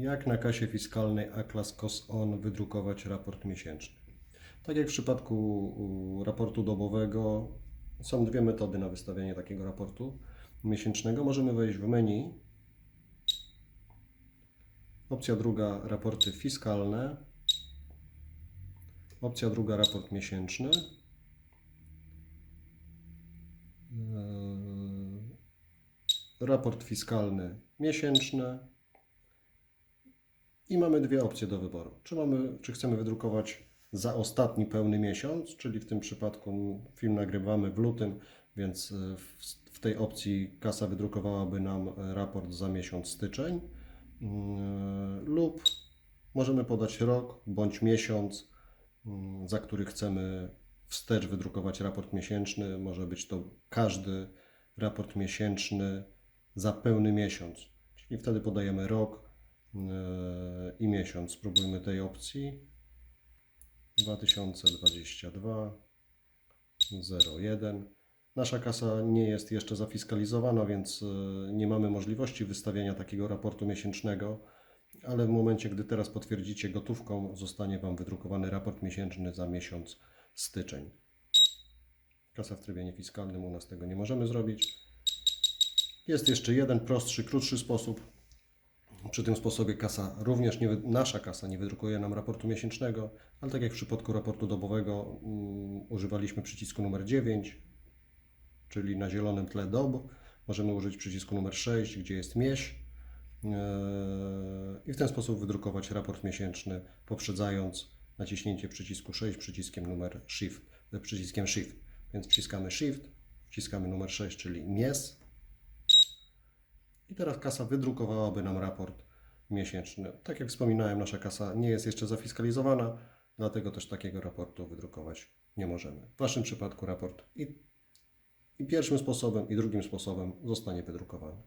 Jak na kasie fiskalnej A-Class COS ON wydrukować raport miesięczny? Tak jak w przypadku raportu dobowego, są dwie metody na wystawianie takiego raportu miesięcznego. Możemy wejść w menu. Opcja druga raporty fiskalne. Opcja druga raport miesięczny. Eee, Raport fiskalny miesięczny. I mamy dwie opcje do wyboru. Czy, mamy, czy chcemy wydrukować za ostatni pełny miesiąc, czyli w tym przypadku film nagrywamy w lutym, więc e, w, tej opcji kasa wydrukowałaby nam e, raport za miesiąc styczeń, Mm, lub możemy podać rok bądź miesiąc, mm, za który chcemy wstecz wydrukować raport miesięczny. Może być to każdy raport miesięczny za pełny miesiąc, czyli wtedy podajemy rok i miesiąc. Spróbujmy tej opcji. 2022 01. Nasza kasa nie jest jeszcze zafiskalizowana, więc yy, nie mamy możliwości wystawiania takiego raportu miesięcznego, ale w momencie, gdy teraz potwierdzicie gotówką, zostanie Wam wydrukowany raport miesięczny za miesiąc styczeń. Kasa w trybie niefiskalnym u nas tego nie możemy zrobić. Jest jeszcze jeden prostszy, krótszy sposób. Przy tym sposobie kasa również nie, nasza kasa nie wydrukuje nam raportu miesięcznego, ale tak jak w przypadku raportu dobowego mm, używaliśmy przycisku numer 9, czyli na zielonym tle dob. Możemy użyć przycisku numer 6, gdzie jest mieś Eee, i w ten sposób wydrukować raport miesięczny, poprzedzając naciśnięcie przycisku 6 przyciskiem numer Shift, e, przyciskiem Shift. Więc wciskamy Shift, wciskamy numer 6, czyli mies. Teraz kasa wydrukowałaby nam raport miesięczny. Tak jak wspominałem, nasza kasa nie jest jeszcze zafiskalizowana, dlatego też takiego raportu wydrukować nie możemy. W Waszym przypadku raport i, i pierwszym sposobem, i drugim sposobem zostanie wydrukowany.